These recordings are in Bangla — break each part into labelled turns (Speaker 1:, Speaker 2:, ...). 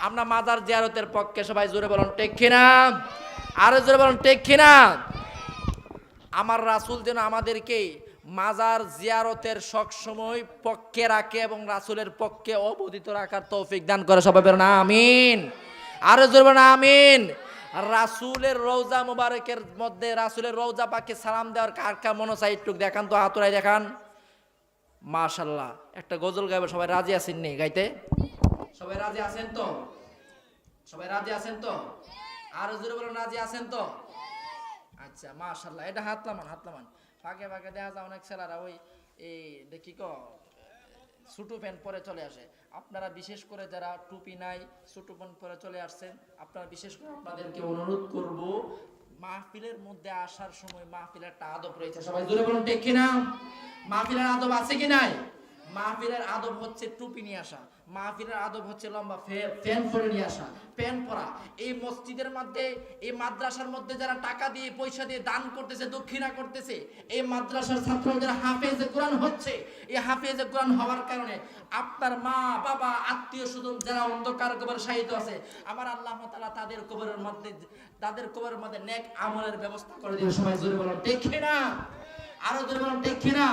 Speaker 1: আমরা মাজার জিয়ারতের পক্ষে সবাই জোরে বলুন টেক কিনা? আরও জোরে বলুন টেক কিনা? আমার রাসূল যেন আমাদেরকে মাজার জিয়ারতের সবসময় পক্ষে রাখে এবং রাসূলের পক্ষে অবদিত রাখার তৌফিক দান করে। সবাই বলুন, আমিন। আরও জোরে বলুন, আমিন। রাসূলের রওজা মুবারকের মধ্যে রাসূলের রওজা পাকে সালাম দেওয়ার কার কার মনে চাই একটু দেখান তো হাতুরাই দেখান। মাশাল্লাহ একটা গজল গাইবে, সবাই রাজি আছেন নি গাইতে? সবাই রাজি আছেন তো? সবাই রাজি আছেন তো? আরও জোরে বলুন, রাজি আছেন তো? আচ্ছা মাশাল্লাহ এটা হাত লামান হাত লামান ফাঁকে ফাঁকে দেখা যায় অনেক ছেলেরা ওই, এই দেখি ক ছোটো প্যান্ট পরে চলে আসে। আপনারা বিশেষ করে যারা টুপি নাই ছোটো প্যান্ট পরে চলে আসছেন, আপনারা বিশেষ করে আপনাদেরকে অনুরোধ করব, মাহফিলের মধ্যে আসার সময় মাহফিলের একটা আদব রয়েছে। সবাই জোরে বলুন, ঠিক কিনা? মাহফিলের আদব আছে কি নাই? মাহফিলের আদব হচ্ছে টুপি নিয়ে আসা, মাহফিলের আদব হচ্ছে লম্বা ফ্যান পরে নিয়ে আসা প্যান পরা। এই মসজিদের মধ্যে, এই মাদ্রাসার মধ্যে যারা টাকা দিয়ে, পয়সা দিয়ে দান করতেছে, দক্ষিণা করতেছে, এই মাদ্রাসার ছাত্র যারা হাফেজে কোরআন হচ্ছে। এই হাফেজে কোরআন হওয়ার কারণে আপনার মা, বাবা, আত্মীয় স্বজন যারা অন্ধকার কবর শাহিত আছে, আমার আল্লাহ তাআলা তাদের কবরের মধ্যে, তাদের কবরের মধ্যে নেক আমলের ব্যবস্থা করে দিয়ে সবাই জোরে বলো দেখে না আরও জোরে বলো দেখে না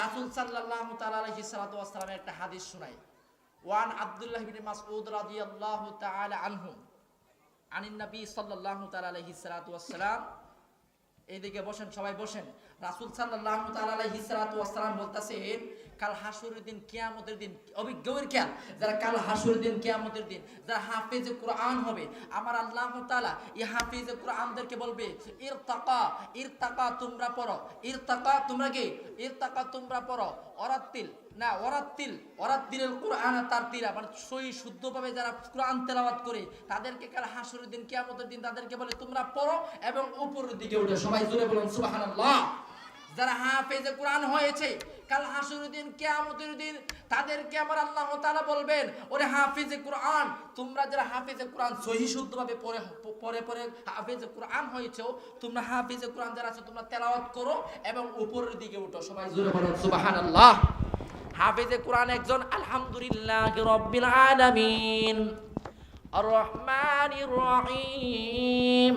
Speaker 1: রাসূল সাল্লাতু ওয়াস সালামের একটা হাদিস শোনাই। ওয়ান আব্দুল্লাহ ইবনে মাসউদ রাদিয়াল্লাহু তাআলা আনহু, আনিন নবী সাল্লাল্লাহু তাআলা আলাইহি সালাতু ওয়াস সালাম এইদিকে বসেন, সবাই বসেন। রাসূল সাল্লাল্লাহু তাআলা আলাইহি সালাতু ওয়াস সালাম বলতাছেন কাল হাসুরের দিন, কিয়ামতের দিন অভিজ্ঞের খেয়াল, যারা কাল হাসুরের দিন, কিয়ামতের দিন, যারা হাফেজে কোরআন হবে, আমার আল্লাহ তাআলা এই হাফেজে কোরআনদেরকে বলবে, ইরতাকা ইরতাকা তোমরা পড়ো, ইরতাকা তোমরা কি? ইরতাকা তোমরা পড়ো অরাত্তিল না, ওরাত্তিল, ওরাত্তিলের কোরআন তার তিরা মানে সই শুদ্ধভাবে যারা কোরআন তেলাওয়াত করে, তাদেরকে কাল হাসুরের দিন, কেয়ামতের দিন তাদেরকে বলে, তোমরা পড়ো এবং উপরের দিকে উঠে। সবাই জুড়ে বলুন, সুবহানাল্লাহ। যারা হাফেজে কোরআন হয়েছে, কাল হাসুরের দিন কিয়ামতের দিন তাদেরকে আমার আল্লাহ তাআলা বলবেন, ওরে হাফেজে কোরআন, তোমরা যারা হাফেজে কোরআন সহি শুদ্ধভাবে পড়ে পরে পরে হাফেজে কোরআন হয়েছে, তোমরা হাফেজে কোরআন যারা আছে, তোমরা তেলাওয়াত করো এবং উপরের দিকে উঠো। সবাই জুড়ে বলুন, সুবহানাল্লাহ। হাফেজে কোরআন একজন, আলহামদুলিল্লাহ রব্বিল আলামিন। আর রহমানির রহিম।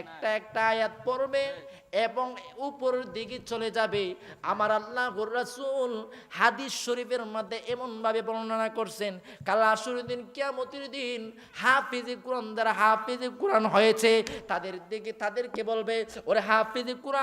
Speaker 1: একটা একটা আয়াত পড়বে এবং উপরের দিকে চলে যাবে। আমার আল্লাহ রাসূল হাদিস শরীফের মধ্যে এমনভাবে বর্ণনা করছেন কাল আসুর দিন, কিয়ামতের দিন হাফিজে কোরআন দ্বারা হাফিজে কোরআন হয়েছে। তাদের দিকে তাদেরকে বলবে, ওরে হাফিজে কোরআন